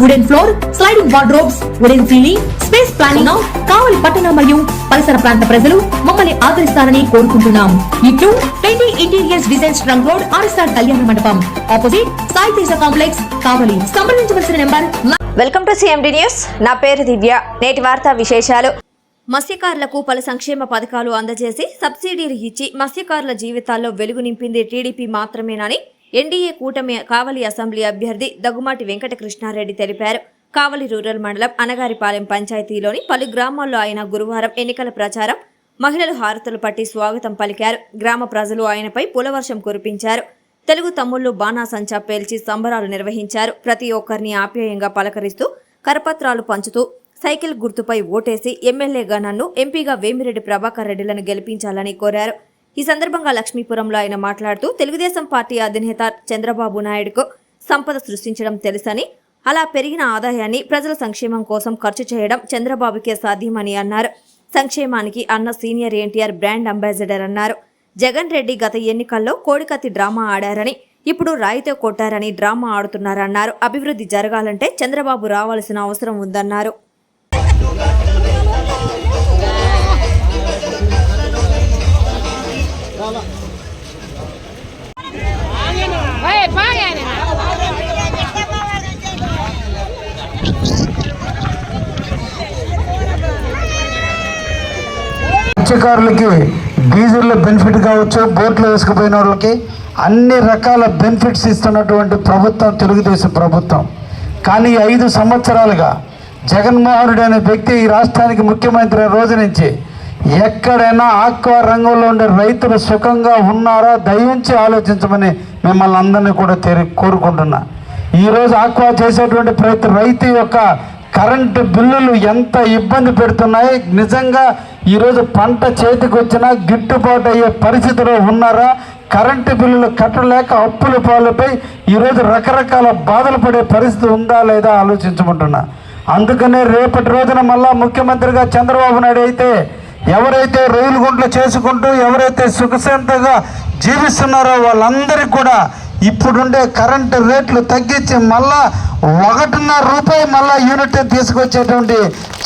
wooden floor sliding wardrobes wooden ceiling space planning Kavali పట్టణ మరియు పరిసర ప్రాంత ప్రజలు మమ్మల్ని ఆదరిస్తారని కోరుకుంటున్నాం. ఇట్లు twenty interiors designs trunk road RSR కళ్యాణ మండపం. Opposite Sai Teja complex Kavali. సంప్రదించవలసిన number welcome to CMD news నా పేరు దివ్య. నేటి వార్తా విశేషాలు. మత్స్యకారులకు పలు సంక్షేమ పథకాలు అందజేసి సబ్సిడీలు ఇచ్చి మత్స్యకారుల జీవితాల్లో వెలుగు నింపింది టీడీపీ మాత్రమేనని ఎన్డీఏ కూటమి కావలి అసెంబ్లీ అభ్యర్థి దగ్గుమాటి వెంకటకృష్ణారెడ్డి తెలిపారు. కావలి రూరల్ మండలం అనగారిపాలెం పంచాయతీలోని పలు గ్రామాల్లో ఆయన గురువారం ఎన్నికల ప్రచారం మహిళలు హారతలు పట్టి స్వాగతం పలికారు. గ్రామ ప్రజలు ఆయనపై పులవర్షం కురిపించారు. తెలుగు తమ్ముళ్ళు బాణాసంచా పేల్చి సంబరాలు నిర్వహించారు. ప్రతి ఒక్కరిని ఆప్యాయంగా పలకరిస్తూ కరపత్రాలు పంచుతూ సైకిల్ గుర్తుపై ఓటేసి ఎమ్మెల్యేగా నన్ను ఎంపీగా వేమిరెడ్డి ప్రభాకర్ రెడ్డిలను గెలిపించాలని కోరారు. ఈ సందర్భంగా లక్ష్మీపురంలో ఆయన మాట్లాడుతూ తెలుగుదేశం పార్టీ అధినేత చంద్రబాబు నాయుడుకు సంపద సృష్టించడం తెలుసని అలా పెరిగిన ఆదాయాన్ని ప్రజల సంక్షేమం కోసం ఖర్చు చేయడం చంద్రబాబుకే సాధ్యమని అన్నారు. సంక్షేమానికి అన్న సీనియర్ ఎన్టీఆర్ బ్రాండ్ అంబాసిడర్ అన్నారు. జగన్ రెడ్డి గత ఎన్నికల్లో కోడికత్తి డ్రామా ఆడారని ఇప్పుడు రాయితో కొట్టారని డ్రామా ఆడుతున్నారన్నారు. అభివృద్ధి జరగాలంటే చంద్రబాబు రావాల్సిన అవసరం ఉందన్నారు. మత్స్యకారులకి డీజిల్ బెనిఫిట్ కావచ్చు బోట్లు వేసుకుపోయిన వాళ్ళకి అన్ని రకాల బెనిఫిట్స్ ఇస్తున్నటువంటి ప్రభుత్వం తెలుగుదేశం ప్రభుత్వం. కానీ ఐదు సంవత్సరాలుగా జగన్మోహన్ రెడ్డి అనే వ్యక్తి ఈ రాష్ట్రానికి ముఖ్యమంత్రి రోజు నుంచి ఎక్కడైనా ఆక్వా రంగంలో ఉండే రైతులు సుఖంగా ఉన్నారా దయించి ఆలోచించమని మిమ్మల్ని అందరినీ కూడా తెరి కోరుకుంటున్నా. ఈరోజు ఆక్వా చేసేటువంటి ప్రతి రైతు యొక్క కరెంటు బిల్లులు ఎంత ఇబ్బంది పెడుతున్నాయి నిజంగా ఈరోజు పంట చేతికి వచ్చినా గిట్టుబాటు అయ్యే పరిస్థితిలో ఉన్నారా? కరెంటు బిల్లులు కట్టలేక అప్పుల పాలపై ఈరోజు రకరకాల బాధలు పడే పరిస్థితి ఉందా లేదా ఆలోచించమంటున్నా. అందుకనే రేపటి రోజున మళ్ళా ముఖ్యమంత్రిగా చంద్రబాబు నాయుడు అయితే ఎవరైతే రైలు గుంట్లు చేసుకుంటూ ఎవరైతే సుఖశాంతంగా జీవిస్తున్నారో వాళ్ళందరికీ కూడా ఇప్పుడుండే కరెంటు రేట్లు తగ్గించి మళ్ళా ఒకటిన్నర రూపాయి మళ్ళా యూనిట్ తీసుకొచ్చేటువంటి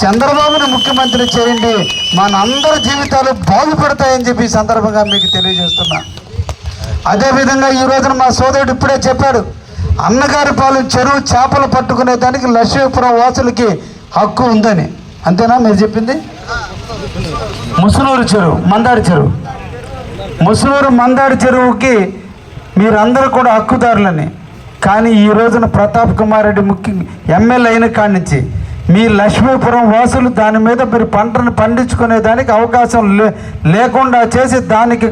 చంద్రబాబుని ముఖ్యమంత్రి చేయండి. మనందరి జీవితాలు బాగుపడతాయని చెప్పి సందర్భంగా మీకు తెలియజేస్తున్నా. అదేవిధంగా ఈ రోజున మా సోదరుడు ఇప్పుడే చెప్పాడు అన్నగారి పాలు చెరువు చేపలు పట్టుకునే దానికి లక్ష్మీపురం వాసులకి హక్కు ఉందని. అంతేనా మీరు చెప్పింది? ముసునూరు చెరువు మందాడి చెరువు. ముసునూరు మందాడి చెరువుకి మీరందరూ కూడా హక్కుదారులని. కానీ ఈ రోజున ప్రతాప్ కుమార్ రెడ్డి ముఖ్య ఎమ్మెల్యే అయిన కాడి మీ లక్ష్మీపురం వాసులు దాని మీద మీరు పంటను పండించుకునే దానికి అవకాశం లే లేకుండా చేసి దానికి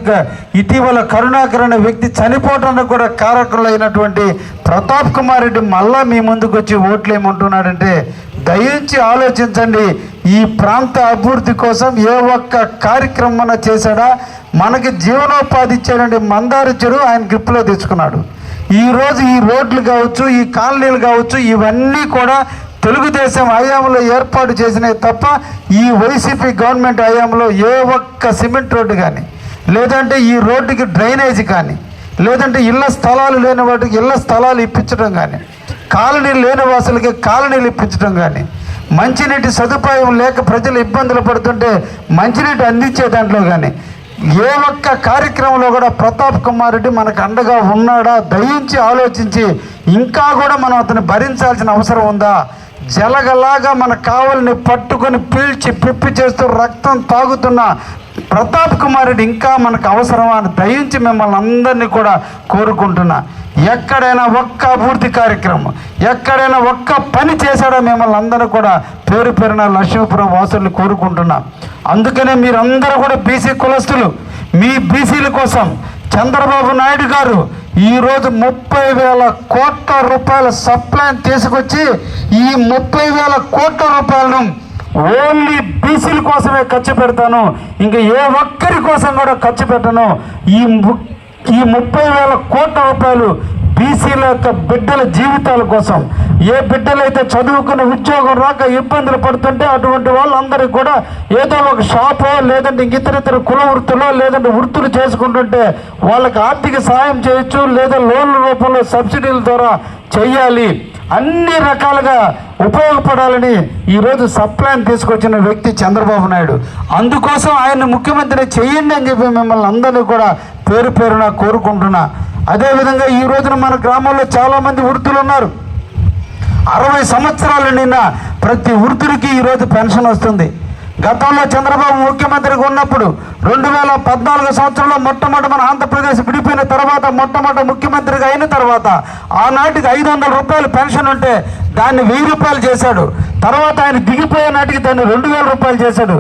ఇటీవల కరుణాకర్ అనే వ్యక్తి చనిపోవడానికి కూడా కారకులైనటువంటి ప్రతాప్ కుమార్ రెడ్డి మళ్ళా మీ ముందుకు వచ్చి ఓట్లు ఏమంటున్నాడంటే దయించి ఆలోచించండి. ఈ ప్రాంత అభివృద్ధి కోసం ఏ ఒక్క కార్యక్రమం చేశాడా? మనకి జీవనోపాధి ఇచ్చేటువంటి మందారు చెరువు ఆయన గ్రిప్లో తెచ్చుకున్నాడు. ఈరోజు ఈ రోడ్లు కావచ్చు ఈ కాలనీలు కావచ్చు ఇవన్నీ కూడా తెలుగుదేశం హయాంలో ఏర్పాటు చేసినవి తప్ప ఈ వైసీపీ గవర్నమెంట్ హయాంలో ఏ ఒక్క సిమెంట్ రోడ్డు కానీ లేదంటే ఈ రోడ్డుకి డ్రైనేజ్ కానీ లేదంటే ఇళ్ళ స్థలాలు లేని వాటికి ఇళ్ళ స్థలాలు ఇప్పించడం కానీ కాలనీలు లేని వాసులకి కాలనీలు ఇప్పించడం కానీ మంచినీటి సదుపాయం లేక ప్రజలు ఇబ్బందులు పడుతుంటే మంచినీటి అందించే దాంట్లో కానీ ఏ ఒక్క కార్యక్రమంలో కూడా ప్రతాప్ కుమార్ రెడ్డి మనకు అండగా ఉన్నాడా? దయించి ఆలోచించి ఇంకా కూడా మనం అతను భరించాల్సిన అవసరం ఉందా? జలగలాగా మన కావలిని పట్టుకొని పీల్చి పిప్పి చేస్తూ రక్తం తాగుతున్న ప్రతాప్ కుమారుడు ఇంకా మనకు అవసరమా అని దయించి మిమ్మల్ని అందరినీ కూడా కోరుకుంటున్నా. ఎక్కడైనా ఒక్క అభివృద్ధి కార్యక్రమం ఎక్కడైనా ఒక్క పని చేశాడో మిమ్మల్ని అందరూ కూడా పేరు పేరున లక్ష్మీపురం వాసుల్ని కోరుకుంటున్నా. అందుకనే మీరందరూ కూడా బీసీ కులస్తులు మీ బీసీల కోసం చంద్రబాబు నాయుడు గారు ఈరోజు ముప్పై వేల కోట్ల రూపాయల సప్లైని తీసుకొచ్చి ఈ ముప్పై వేల కోట్ల రూపాయలను ఓన్లీ బీసీల కోసమే ఖర్చు పెడతాను. ఇంకా ఏ ఒక్కరి కోసం కూడా ఖర్చు పెట్టను. ఈ ము- ఈ ముప్పై వేల కోట్ల రూపాయలు బీసీల యొక్క బిడ్డల జీవితాల కోసం ఏ బిడ్డలైతే చదువుకుని ఉద్యోగం రాక ఇబ్బందులు పడుతుంటే అటువంటి వాళ్ళందరికీ కూడా ఏదో ఒక షాపో లేదంటే ఇతరితర ఇతర ఇతర కుల వృత్తులో లేదంటే వృత్తులు చేసుకుంటుంటే వాళ్ళకి ఆర్థిక సహాయం చేయొచ్చు లేదా లోన్ల రూపంలో సబ్సిడీల ద్వారా చేయాలి. అన్ని రకాలుగా ఉపయోగపడాలని ఈరోజు సప్లాన్ తీసుకొచ్చిన వ్యక్తి చంద్రబాబు నాయుడు. అందుకోసం ఆయన ముఖ్యమంత్రి చేయండి అని చెప్పి మిమ్మల్ని అందరినీ కూడా పేరు పేరున కోరుకుంటున్నా. అదేవిధంగా ఈ రోజున మన గ్రామంలో చాలామంది వృద్ధులు ఉన్నారు. అరవై సంవత్సరాలు నిన్న ప్రతి వృద్ధుడికి ఈరోజు పెన్షన్ వస్తుంది. గతంలో చంద్రబాబు ముఖ్యమంత్రిగా ఉన్నప్పుడు రెండు వేల పద్నాలుగు సంవత్సరంలో మొట్టమొదటి మన ఆంధ్రప్రదేశ్ విడిపోయిన తర్వాత మొట్టమొదటి ముఖ్యమంత్రిగా అయిన తర్వాత ఆనాటికి ఐదు వందల రూపాయలు పెన్షన్ ఉంటే దాన్ని వెయ్యి రూపాయలు చేశాడు. తర్వాత ఆయన దిగిపోయే నాటికి దాన్ని రెండు వేల రూపాయలు చేశాడు.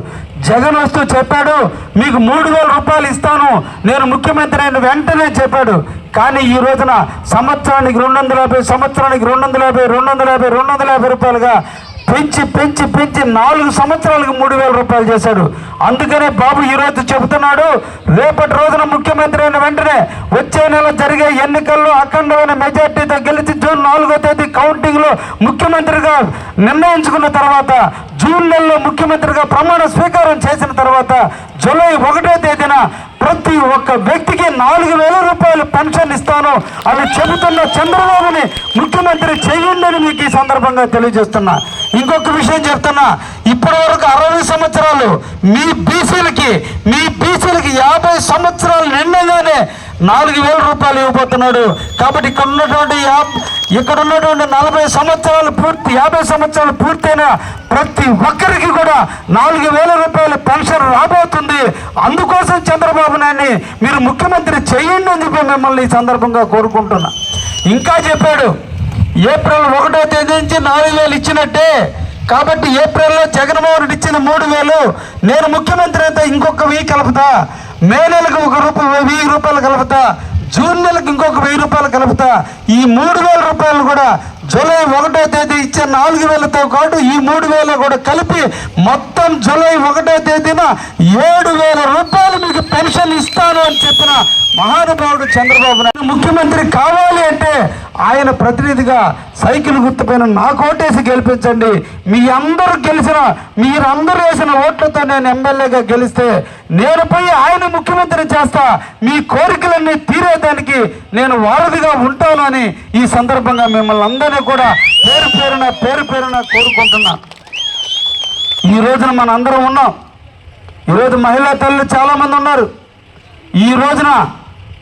జగన్ వస్తూ చెప్పాడు మీకు మూడు వేల రూపాయలు ఇస్తాను నేను ముఖ్యమంత్రి అయిన వెంటనే చెప్పాడు. కానీ ఈ రోజున సంవత్సరానికి రెండు వందల యాభై సంవత్సరానికి రెండు వందల యాభై రెండు వందల యాభై రెండు వందల యాభై రూపాయలుగా పెంచి పెంచి పెంచి నాలుగు సంవత్సరాలకు మూడు వేల రూపాయలు చేశాడు. అందుకనే బాబు ఈరోజు చెబుతున్నాడు రేపటి రోజున ముఖ్యమంత్రి అయిన వెంటనే వచ్చే నెల జరిగే ఎన్నికల్లో అఖండమైన మెజార్టీతో గెలిచి జూన్ నాలుగో తేదీ కౌంటింగ్లో ముఖ్యమంత్రిగా నిర్ణయించుకున్న తర్వాత జూన్ నెలలో ముఖ్యమంత్రిగా ప్రమాణ స్వీకారం చేసిన తర్వాత జూలై ఒకటో తేదీన ప్రతి ఒక్క వ్యక్తికి నాలుగు వేల రూపాయలు పెన్షన్ ఇస్తాను. అని చెబుతున్న చంద్రబాబుని ముఖ్యమంత్రి చేయండి మీకు ఈ సందర్భంగా తెలియజేస్తున్నా. ఇంకొక విషయం చెప్తున్నా. ఇప్పటి వరకు అరవై సంవత్సరాలు మీ బీసీలకి మీ బీసీలకి యాభై సంవత్సరాలు నిండగానే నాలుగు వేల రూపాయలు ఇవ్వబోతున్నాడు. కాబట్టి ఇక్కడ ఉన్నటువంటి ఇక్కడ ఉన్నటువంటి నలభై సంవత్సరాలు పూర్తి యాభై సంవత్సరాలు పూర్తయిన ప్రతి ఒక్కరికి కూడా నాలుగు వేల రూపాయల పెన్షన్ రాబోతుంది. అందుకోసం చంద్రబాబు నాయుడిని మీరు ముఖ్యమంత్రి చేయండి అని చెప్పి మిమ్మల్ని ఈ సందర్భంగా కోరుకుంటున్నా. ఇంకా చెప్పాడు ఏప్రిల్ ఒకటో తేదీ నుంచి నాలుగు వేలు ఇచ్చినట్టే. కాబట్టి ఏప్రిల్లో జగన్మోహన్ రెడ్డి ఇచ్చిన మూడు వేలు నేను ముఖ్యమంత్రి అయితే ఇంకొక వెయ్యి కలుపుతా. మే నెలకు ఒక రూపాయి వెయ్యి రూపాయలు కలుపుతా. జూన్ నెలకు ఇంకొక వెయ్యి రూపాయలు కలుపుతా. ఈ మూడు వేల రూపాయలు కూడా జూలై ఒకటో తేదీ ఇచ్చే నాలుగు వేలతో పాటు ఈ మూడు వేల కూడా కలిపి మొత్తం జూలై ఒకటో తేదీన ఏడు వేల రూపాయలు మీకు పెన్షన్ ఇస్తాను అని చెప్పిన మహానుభావుడు చంద్రబాబు నాయుడు. ముఖ్యమంత్రి కావాలి అంటే ఆయన ప్రతినిధిగా సైకిల్ గుర్తుపైన నా కోటేసి గెలిపించండి. మీ అందరూ గెలిచిన మీరందరూ వేసిన ఓట్లతో నేను ఎమ్మెల్యేగా గెలిస్తే నేను పోయి ఆయన ముఖ్యమంత్రి చేస్తా. మీ కోరికలన్నీ తీరేదానికి నేను వారధిగా ఉంటాను అని ఈ సందర్భంగా మిమ్మల్ని అందరినీ కూడా పేరు పేరున పేరు పేరున కోరుకుంటున్నా. ఈ రోజున మన అందరం ఉన్నాం ఈరోజు మహిళా తల్లులు చాలామంది ఉన్నారు. ఈ రోజున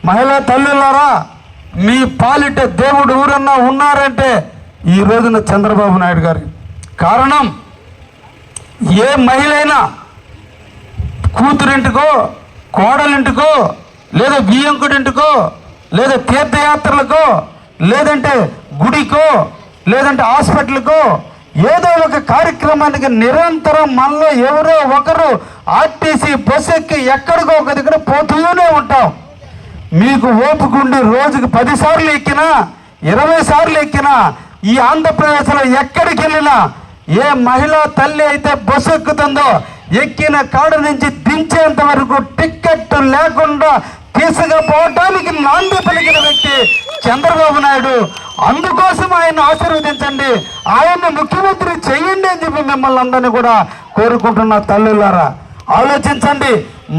మహిళా తల్లులారా మీ పాలిట దేవుడు ఊరన్నా ఉన్నారంటే ఈ రోజున చంద్రబాబు నాయుడు గారి. కారణం ఏ మహిళైనా కూతురింటికో కోడలింటికో లేదా బియ్యంకుడింటికో లేదా తీర్థయాత్రలకో లేదంటే గుడికో లేదంటే హాస్పిటల్కో ఏదో ఒక కార్యక్రమానికి నిరంతరం మనలో ఎవరో ఒకరు ఆర్టీసీ బస్సు ఎక్కి ఎక్కడికో ఒక దగ్గర పోతూనే ఉంటాం. మీకు ఓపుకుండి రోజుకి పదిసార్లు ఎక్కినా ఇరవై సార్లు ఎక్కినా ఈ ఆంధ్రప్రదేశ్లో ఎక్కడికి వెళ్ళినా ఏ మహిళా తల్లి అయితే బస్సు ఎక్కుతుందో ఎక్కిన కాడ నుంచి దించేంత వరకు టిక్కెట్ లేకుండా తీసుకుపోవటానికి నాంది పలికిన వ్యక్తి చంద్రబాబు నాయుడు. అందుకోసం ఆయన ఆశీర్వదించండి. ఆయన్ని ముఖ్యమంత్రి చేయండి అని చెప్పి మిమ్మల్ని అందరినీ కూడా కోరుకుంటున్న తల్లులారా ఆలోచించండి.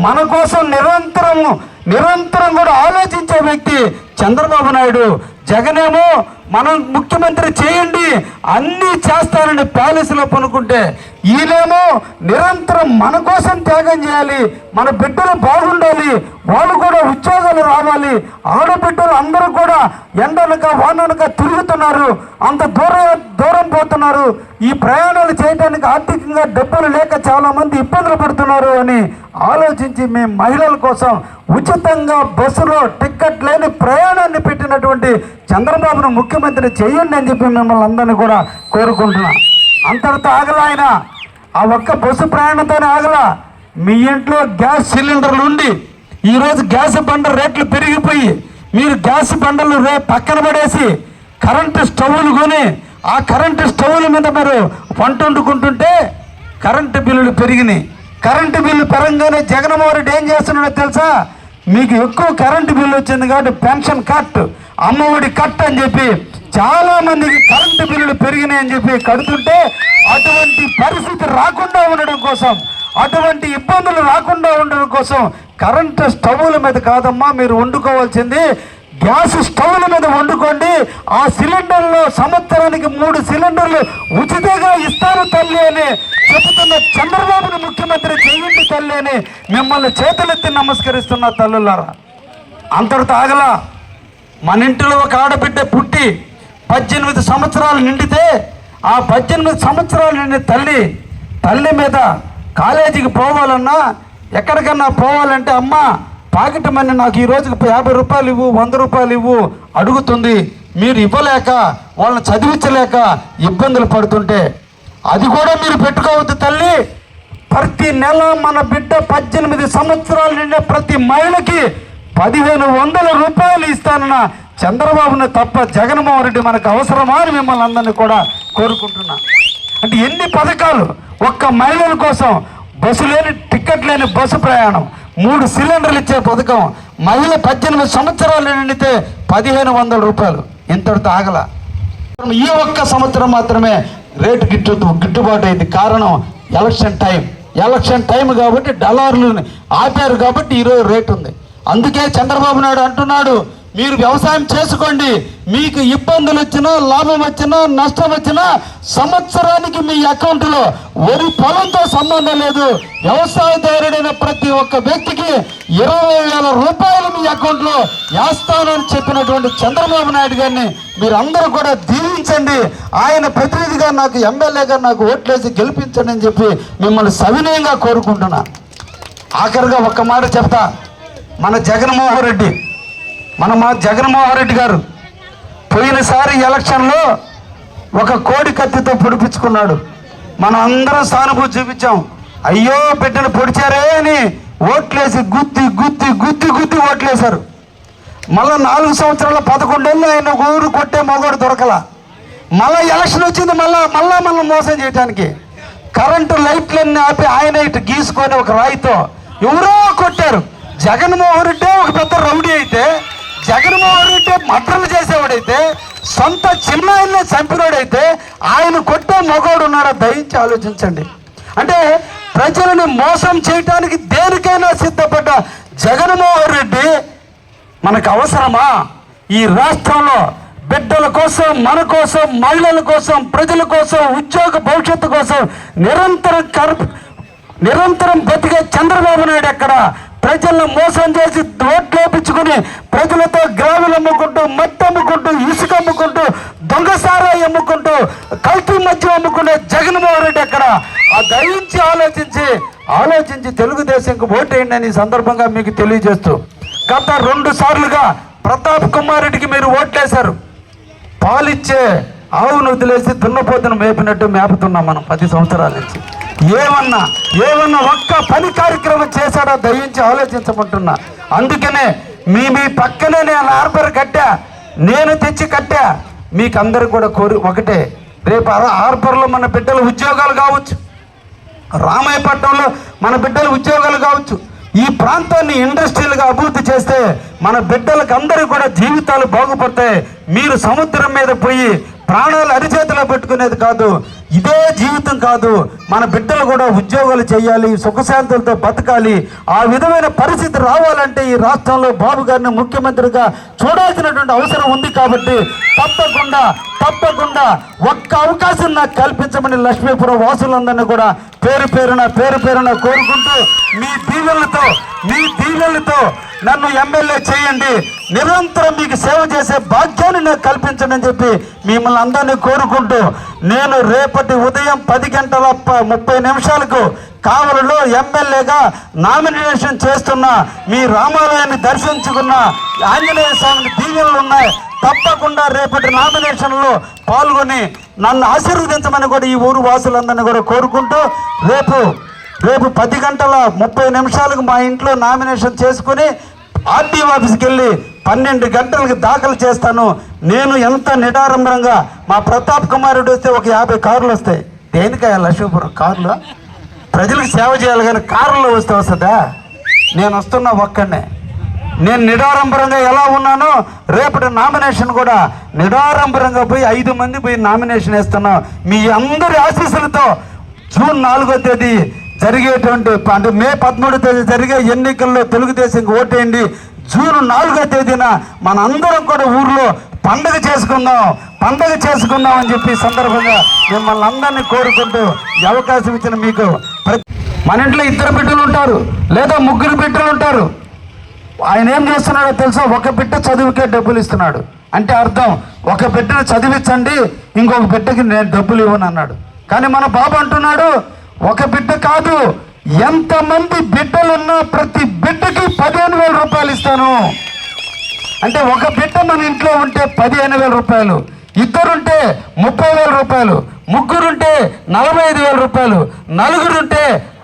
మన కోసం నిరంతరము నిరంతరం కూడా ఆలోచించే వ్యక్తి చంద్రబాబు నాయుడు. జగనేమో మనం ముఖ్యమంత్రి చేయండి అన్నీ చేస్తానని ప్యాలెస్లో పనుకుంటే ఈయనేమో నిరంతరం మన కోసం త్యాగం చేయాలి మన బిడ్డలు బాగుండాలి వాళ్ళు కూడా ఉద్యోగాలు రావాలి ఆడబిడ్డలు అందరూ కూడా ఎండనక వాననక తిరుగుతున్నారు అంత దూరం దూరం పోతున్నారు. ఈ ప్రయాణాలు చేయడానికి ఆర్థికంగా డబ్బులు లేక చాలామంది ఇబ్బందులు పడుతున్నారు అని ఆలోచించి మేము మహిళల కోసం ఉచితంగా బస్సులో టిక్కెట్ లేని ప్రయాణాన్ని పెట్టినటువంటి చంద్రబాబును ముఖ్యమంత్రి చేయండి అని చెప్పి మిమ్మల్ని అందరినీ కూడా కోరుకుంటున్నాను అంతటితో ఆగలా ఆయన. ఆ ఒక్క బస్సు ప్రయాణంతోనే ఆగలా. మీ ఇంట్లో గ్యాస్ సిలిండర్లు ఉండి ఈరోజు గ్యాస్ బండ రేట్లు పెరిగిపోయి మీరు గ్యాస్ బండలు రే పక్కన పడేసి కరెంటు స్టవ్లు కొని ఆ కరెంటు స్టవ్ల మీద మీరు వంట వండుకుంటుంటే కరెంటు బిల్లులు పెరిగినాయి. కరెంటు బిల్లు పెరగగానే జగన్మోహన్ రెడ్డి ఏం చేస్తున్నాడో తెలుసా? మీకు ఎక్కువ కరెంటు బిల్లు వచ్చింది కాబట్టి పెన్షన్ కట్ అమ్మఒడి కట్ అని చెప్పి చాలా మందికి కరెంటు బిల్లులు పెరిగినాయని చెప్పి కడుతుంటే అటువంటి పరిస్థితి రాకుండా ఉండడం కోసం అటువంటి ఇబ్బందులు రాకుండా ఉండడం కోసం కరెంటు స్టవ్ల మీద కాదమ్మా మీరు వండుకోవాల్సింది గ్యాస్ స్టవ్ల మీద వండుకోండి. ఆ సిలిండర్లో సంవత్సరానికి మూడు సిలిండర్లు ఉచితంగా ఇస్తారు తల్లి అని చెబుతున్న చంద్రబాబుని ముఖ్యమంత్రి చేయండి తల్లి అని మిమ్మల్ని చేతులెత్తి నమస్కరిస్తున్న తల్లులారా అంతటితో ఆగలా. మన ఇంటిలో ఒక ఆడబిడ్డ పుట్టి పద్దెనిమిది సంవత్సరాలు నిండితే ఆ పద్దెనిమిది సంవత్సరాలు నిండి తల్లి తల్లి మీద కాలేజీకి పోవాలన్నా ఎక్కడికన్నా పోవాలంటే అమ్మ పాకెట్ మనీ నాకు ఈ రోజుకి యాభై రూపాయలు ఇవ్వు వంద రూపాయలు ఇవ్వు అడుగుతుంది. మీరు ఇవ్వలేక వాళ్ళని చదివించలేక ఇబ్బందులు పడుతుంటే అది కూడా మీరు పెట్టుకోవద్దు తల్లి. ప్రతి నెల మన బిడ్డ పద్దెనిమిది సంవత్సరాలు నిండే ప్రతి మహిళకి పదిహేను వందల రూపాయలు ఇస్తానన్న చంద్రబాబుని తప్ప జగన్మోహన్ రెడ్డి మనకు అవసరమా అని మిమ్మల్ని అందరినీ కూడా కోరుకుంటున్నా. అంటే ఎన్ని పథకాలు? ఒక్క మహిళల కోసం బస్సు లేని టికెట్ లేని బస్సు ప్రయాణం. మూడు సిలిండర్లు ఇచ్చే పథకం. మహిళ పద్దెనిమిది సంవత్సరాలు నిండితే పదిహేను వందల రూపాయలు. ఇంతటితో ఆగల. ఈ ఒక్క సంవత్సరం మాత్రమే రేటు గిట్టు గిట్టుబాటు అయింది. కారణం ఎలక్షన్ టైం. ఎలక్షన్ టైం కాబట్టి డలార్లు ఆపారు కాబట్టి ఈరోజు రేటు ఉంది. అందుకే చంద్రబాబు నాయుడు అంటున్నాడు మీరు వ్యవసాయం చేసుకోండి. మీకు ఇబ్బందులు వచ్చినా లాభం వచ్చినా నష్టం వచ్చినా సంవత్సరానికి మీ అకౌంట్లో వరి పొలంతో సంబంధం లేదు. వ్యవసాయదారుడైన ప్రతి ఒక్క వ్యక్తికి ఇరవై వేల రూపాయలు మీ అకౌంట్లో వేస్తానని చెప్పినటువంటి చంద్రబాబు నాయుడు గారిని మీరు అందరూ కూడా దీవించండి. ఆయన ప్రతినిధిగా నాకు ఎమ్మెల్యేగా నాకు ఓట్లేసి గెలిపించండి అని చెప్పి మిమ్మల్ని సవినయంగా కోరుకుంటున్నా. ఆఖరిగా ఒక్క మాట చెప్తా. మన జగన్మోహన్ రెడ్డి మన మా జగన్మోహన్ రెడ్డి గారు పోయినసారి ఎలక్షన్లో ఒక కోడి కత్తితో పొడిపించుకున్నాడు. మనం అందరం సానుభూతి చూపించాం. అయ్యో బిడ్డను పొడిచారే అని ఓట్లేసి గుత్తి గుత్తి గుత్తి గుత్తి ఓట్లేశారు. మళ్ళా నాలుగు సంవత్సరాల పదకొండేళ్ళు ఆయన ఊరు కొట్టే మగోడు దొరకల. మళ్ళా ఎలక్షన్ వచ్చింది మళ్ళా మళ్ళా మనం మోసం చేయడానికి కరెంటు లైట్లన్నీ ఆపి ఆయన ఇటు గీసుకొని ఒక రాయితో ఎవరో కొట్టారు. జగన్మోహన్ రెడ్డి ఒక పెద్ద రౌడీ అయితే జగన్మోహన్ రెడ్డి మటర్లు చేసేవాడైతే సొంత చిన్నాయన్ని చంపినోడైతే ఆయన కొట్టే మగవాడు ఉన్నాడో దయించి ఆలోచించండి. అంటే ప్రజలను మోసం చేయటానికి దేనికైనా సిద్ధపడ్డ జగన్మోహన్ రెడ్డి మనకు అవసరమా? ఈ రాష్ట్రంలో బిడ్డల కోసం మన కోసం మహిళల కోసం ప్రజల కోసం ఉద్యోగ భవిష్యత్తు కోసం నిరంతరం కర్ నిరంతరం బతికే చంద్రబాబు నాయుడు ఎక్కడ? ప్రజలను మోసం చేసి ఓట్లేపించుకుని ప్రజలతో గ్రావులు అమ్ముకుంటూ మట్టి అమ్ముకుంటూ ఇసుక అమ్ముకుంటూ దొంగసారాయి అమ్ముకుంటూ కల్తీ మధ్య అమ్ముకునే జగన్మోహన్ రెడ్డి ఎక్కడ? ఆ దయించి ఆలోచించి ఆలోచించి తెలుగుదేశంకి ఓటేయండి అని సందర్భంగా మీకు తెలియజేస్తూ గత రెండు సార్లుగా ప్రతాప్ కుమార్ రెడ్డికి మీరు ఓట్లేశారు. పాలిచ్చే ఆవును వదిలేసి దున్నపోతును మేపినట్టు మేపుతున్నాం మనం పది సంవత్సరాల నుంచి. ఏమన్నా ఏమన్నా ఒక్క పని కార్యక్రమం చేశాడో దయించి ఆలోచించమంటున్నా. అందుకనే మీ మీ పక్కనే నేను హార్బర్ కట్టా నేను తెచ్చి కట్టా. మీకు అందరు కూడా కోరి ఒకటే రేపు హార్బర్లో మన బిడ్డల ఉద్యోగాలు కావచ్చు. రామాయపట్నంలో మన బిడ్డల ఉద్యోగాలు కావచ్చు. ఈ ప్రాంతాన్ని ఇండస్ట్రియల్గా అభివృద్ధి చేస్తే మన బిడ్డలకు అందరూ కూడా జీవితాలు బాగుపడతాయి. మీరు సముద్రం మీద పోయి ప్రాణాలు అరిచేతిలో పెట్టుకునేది కాదు. ఇదే జీవితం కాదు మన బిడ్డలు కూడా ఉద్యోగాలు చేయాలి సుఖశాంతులతో బతకాలి. ఆ విధమైన పరిస్థితి రావాలంటే ఈ రాష్ట్రంలో బాబు గారిని ముఖ్యమంత్రిగా చూడాల్సినటువంటి అవసరం ఉంది కాబట్టి తప్పకుండా తప్పకుండా ఒక్క అవకాశం నాకు కల్పించమని లక్ష్మీపురం వాసులందరినీ కూడా పేరు పేరున పేరు పేరున కోరుకుంటూ మీ దీవెలతో మీ దీవెలతో నన్ను ఎమ్మెల్యే చేయండి. నిరంతరం మీకు సేవ చేసే భాగ్యాన్ని నాకు కల్పించండి అని చెప్పి మిమ్మల్ని అందరినీ కోరుకుంటూ నేను రేపటి ఉదయం పది గంటల ప- ముప్పై నిమిషాలకు కావలిలో ఎమ్మెల్యేగా నామినేషన్ చేస్తున్న మీ రామాలయాన్ని దర్శించుకున్న ఆంజనేయ స్వామిని దీవెనలు ఉన్నాయి. తప్పకుండా రేపటి నామినేషన్లో పాల్గొని నన్ను ఆశీర్వదించమని కూడా ఈ ఊరు వాసులందరినీ కూడా కోరుకుంటూ రేపు రేపు పది గంటల ముప్పై నిమిషాలకు మా ఇంట్లో నామినేషన్ చేసుకుని ఆర్టీఓ ఆఫీస్కి వెళ్ళి పన్నెండు గంటలకు దాఖలు చేస్తాను. నేను ఎంత నిడారంభరంగా మా ప్రతాప్ కుమారుడు వస్తే ఒక యాభై కార్లు వస్తాయి. దేనికయ్యా లక్ష్మీపురం కార్లు? ప్రజలకు సేవ చేయాలి కానీ కారులో వస్తే వస్తుందా? నేను వస్తున్నా ఒక్కడనే. నేను నిడారంభరంగా ఎలా ఉన్నానో రేపటి నామినేషన్ కూడా నిడారంభరంగా పోయి ఐదు మంది పోయి నామినేషన్ వేస్తున్నాం. మీ అందరి ఆశీస్సులతో జూన్ నాలుగో తేదీ జరిగేటువంటి అంటే మే పదమూడో తేదీ జరిగే ఎన్నికల్లో తెలుగుదేశం ఓటేయండి. జూన్ నాలుగో తేదీన మన అందరం కూడా ఊర్లో పండగ చేసుకుందాం పండగ చేసుకుందాం అని చెప్పి సందర్భంగా మిమ్మల్ని అందరినీ కోరుకుంటూ అవకాశం ఇచ్చిన మీకు మన ఇంట్లో ఇద్దరు బిడ్డలు ఉంటారు లేదా ముగ్గురు బిడ్డలు ఉంటారు. ఆయన ఏం చేస్తున్నాడో తెలుసా? ఒక బిడ్డ చదువుకే డబ్బులు ఇస్తున్నాడు. అంటే అర్థం ఒక బిడ్డను చదివించండి ఇంకొక బిడ్డకి నేను డబ్బులు ఇవ్వను అన్నాడు కానీ మన బాబు అంటున్నాడు ఒక బిడ్డ కాదు ఎంతమంది బిడ్డలున్నా ప్రతి బిడ్డకి పదిహేను వేల రూపాయలు ఇస్తాను. అంటే ఒక బిడ్డ మన ఇంట్లో ఉంటే పదిహేను వేల రూపాయలు ఇద్దరుంటే ముప్పై వేల రూపాయలు ముగ్గురుంటే నలభై ఐదు వేల రూపాయలు నలుగురుంటే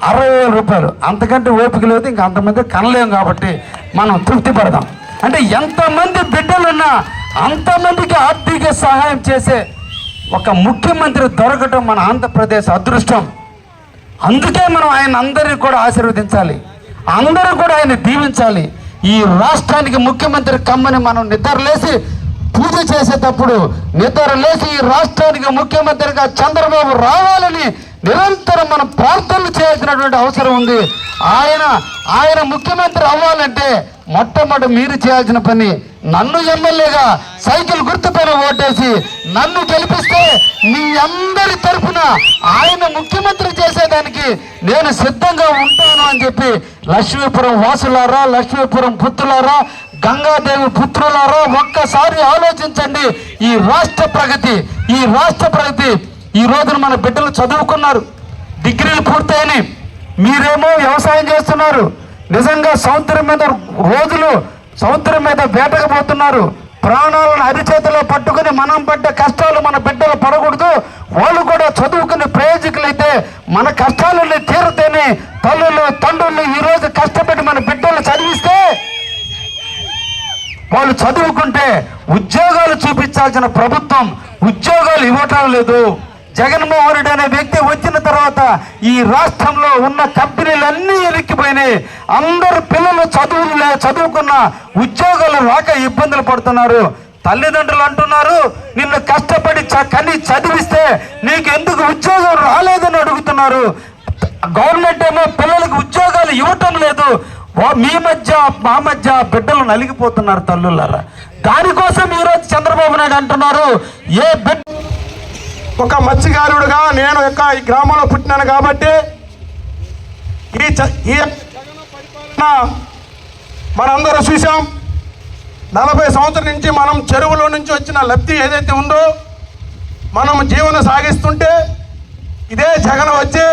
అరవై వేల రూపాయలు. అంతకంటే ఓపిక లేదు ఇంకా అంతమంది కనలేము కాబట్టి మనం తృప్తి పడదాం. అంటే ఎంతమంది బిడ్డలున్నా అంతమందికి ఆర్థిక సహాయం చేసే ఒక ముఖ్యమంత్రి దొరకటం మన ఆంధ్రప్రదేశ్ అదృష్టం. అందుకే మనం ఆయన అందరినీ కూడా ఆశీర్వదించాలి. అందరూ కూడా ఆయన దీవించాలి. ఈ రాష్ట్రానికి ముఖ్యమంత్రి కమ్మని మనం నిద్రలేసి పూజ చేసేటప్పుడు నిద్రలేసి ఈ రాష్ట్రానికి ముఖ్యమంత్రిగా చంద్రబాబు రావాలని నిరంతరం మనం ప్రార్థనలు చేయాల్సినటువంటి అవసరం ఉంది. ఆయన ఆయన ముఖ్యమంత్రి అవ్వాలంటే మొట్టమొదటి మీరు చేయాల్సిన పని నన్ను ఎమ్మెల్యేగా సైకిల్ గుర్తుపైన ఓటేసి నన్ను గెలిపిస్తే మీ అందరి తరఫున ఆయన ముఖ్యమంత్రి చేసేదానికి నేను సిద్ధంగా ఉంటాను అని చెప్పి లక్ష్మీపురం వాసులారా లక్ష్మీపురం పుత్రులారా గంగాదేవి పుత్రులారా ఒక్కసారి ఆలోచించండి. ఈ రాష్ట్ర ప్రగతి ఈ రాష్ట్ర ప్రగతి ఈ రోజున మన బిడ్డలు చదువుకున్నారు డిగ్రీలు పూర్తయినాయి. మీరేమో వ్యవసాయం చేస్తున్నారు నిజంగా సముద్రం మీద రోజులు సముద్రం మీద వేటకు పోతున్నారు ప్రాణాలను అరిచేతిలో పట్టుకుని మనం పడ్డ కష్టాలు మన బిడ్డలు పడకూడదు వాళ్ళు కూడా చదువుకుని ప్రయోజకులైతే మన కష్టాలని తీరుతేనే తల్లులు తండ్రులు ఈరోజు కష్టపడి మన బిడ్డలు చదివిస్తే వాళ్ళు చదువుకుంటే ఉద్యోగాలు చూపించాల్సిన ప్రభుత్వం ఉద్యోగాలు ఇవ్వటం లేదు. జగన్మోహన్ రెడ్డి అనే వ్యక్తి వచ్చిన తర్వాత ఈ రాష్ట్రంలో ఉన్న కంపెనీలన్నీ ఎరిక్కిపోయినాయి అందరు పిల్లలు చదువులు లే- చదువుకున్న ఉద్యోగాలు రాక ఇబ్బందులు పడుతున్నారు. తల్లిదండ్రులు అంటున్నారు నిన్ను కష్టపడి చ- కని చదివిస్తే నీకు ఎందుకు ఉద్యోగం రాలేదని అడుగుతున్నారు. గవర్నమెంట్ ఏమో పిల్లలకు ఉద్యోగాలు ఇవ్వటం లేదు. వా- మీ మధ్య మా మధ్య బిడ్డలు నలిగిపోతున్నారు తల్లులారా. దానికోసం ఈరోజు చంద్రబాబు నాయుడు అంటున్నారు ఏ బిడ్డ ఒక మత్స్యకారుడుగా నేను యొక్క ఈ గ్రామంలో పుట్టినాను కాబట్టి ఈ చ- ఈ మనందరూ చూసాం నలభై సంవత్సరం నుంచి మనం చెరువులో నుంచి వచ్చిన లబ్ధి ఏదైతే ఉందో మనం జీవనం సాగిస్తుంటే ఇదే జగన్ వచ్చి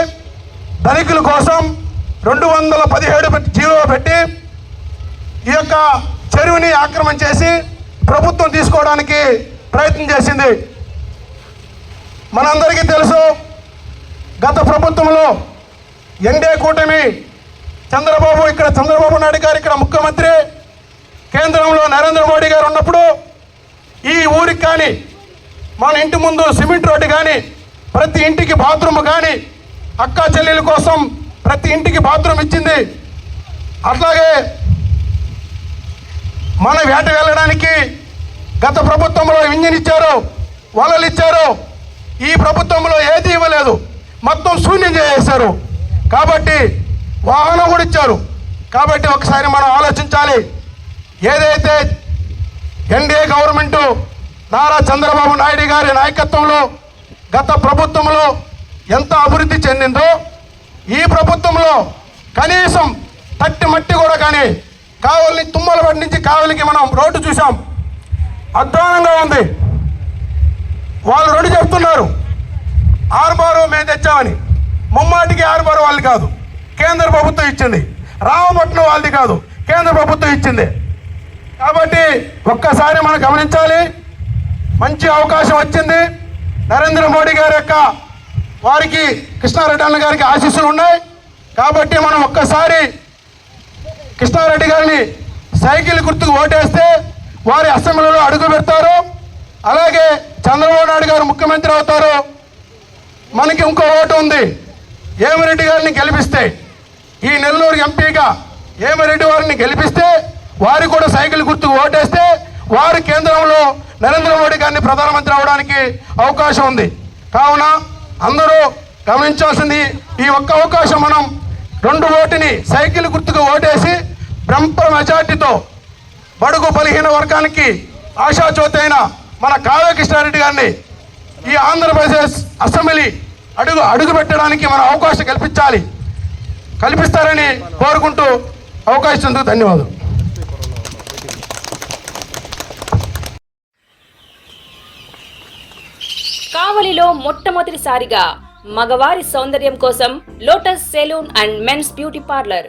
ధనికుల కోసం రెండు వందల పదిహేడు పెట్టి జీవో పెట్టి ఈ యొక్క చెరువుని ఆక్రమణ చేసి ప్రభుత్వం తీసుకోవడానికి ప్రయత్నం చేసింది. మనందరికీ తెలుసు గత ప్రభుత్వంలో ఎన్డే కూటమి చంద్రబాబు ఇక్కడ చంద్రబాబు నాయుడు గారు ఇక్కడ ముఖ్యమంత్రి కేంద్రంలో నరేంద్ర మోడీ గారు ఉన్నప్పుడు ఈ ఊరికి కానీ మన ఇంటి ముందు సిమెంట్ రోడ్డు కానీ ప్రతి ఇంటికి బాత్రూమ్ కానీ అక్క చెల్లెల కోసం ప్రతి ఇంటికి బాత్రూమ్ ఇచ్చింది. అట్లాగే మన వేట వెళ్ళడానికి గత ప్రభుత్వంలో ఇంజిన్ ఇచ్చారు వలలు ఇచ్చారు ఈ ప్రభుత్వంలో ఏది ఇవ్వలేదు. మొత్తం శూన్యం చేసేశారు. కాబట్టి వాహనం కూడా ఇచ్చారు. కాబట్టి ఒకసారి మనం ఆలోచించాలి. ఏదైతే ఎన్డీఏ గవర్నమెంటు నారా చంద్రబాబు నాయుడు గారి నాయకత్వంలో గత ప్రభుత్వంలో ఎంత అభివృద్ధి చెందిందో ఈ ప్రభుత్వంలో కనీసం తట్టి మట్టి కూడా కానీ కావలిని తుమ్మలపడి నుంచి కావలికి మనం రోడ్డు చూసాం అధ్వానంగా ఉంది. వాళ్ళు రెండు చెప్తున్నారు. ఆర్బారు మేము తెచ్చామని. ముమ్మాటికి ఆరుబారు వాళ్ళు కాదు. కేంద్ర ప్రభుత్వం ఇచ్చింది. రామపట్నం వాళ్ళది కాదు. కేంద్ర ప్రభుత్వం ఇచ్చింది. కాబట్టి ఒక్కసారి మనం గమనించాలి. మంచి అవకాశం వచ్చింది. నరేంద్ర మోడీ గారి యొక్క వారికి కృష్ణారెడ్డి అన్న గారికి ఆశీస్సులు ఉన్నాయి. కాబట్టి మనం ఒక్కసారి కృష్ణారెడ్డి గారిని సైకిల్ గుర్తుకు ఓటేస్తే వారి అసెంబ్లీలో అడుగు పెడతారు. అలాగే చంద్రబాబు నాయుడు గారు ముఖ్యమంత్రి అవుతారు. మనకి ఇంకో ఓటు ఉంది. ఏమిరెడ్డి గారిని గెలిపిస్తే ఈ నెల్లూరు ఎంపీగా ఏమిరెడ్డి వారిని గెలిపిస్తే వారు కూడా సైకిల్ గుర్తుకు ఓటేస్తే వారు కేంద్రంలో నరేంద్ర మోడీ గారిని ప్రధానమంత్రి అవడానికి అవకాశం ఉంది. కావున అందరూ గమనించాల్సింది ఈ ఒక్క అవకాశం మనం రెండు ఓటుని సైకిల్ గుర్తుకు ఓటేసి బ్రహ్మ మెజార్టీతో బడుగు బలహీన వర్గానికి ఆశాజ్యోతి అయిన మన కావ్య కృష్ణారెడ్డి గారిని ఈ ఆంధ్రప్రదేశ్ అసెంబ్లీ అడుగు అడుగు పెట్టడానికి మన అవకాశం కల్పించాలి. కల్పిస్తారని కోరుకుంటూ అవకాశం ఇచ్చినందుకు ధన్యవాదాలు కావలిలో మొట్టమొదటిసారిగా మగవారి సౌందర్యం కోసం lotus salon and men's beauty parlour.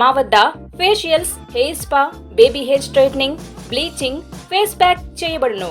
మా వద్ద facials hair spa baby hair straightening bleaching face pack చేయబడును.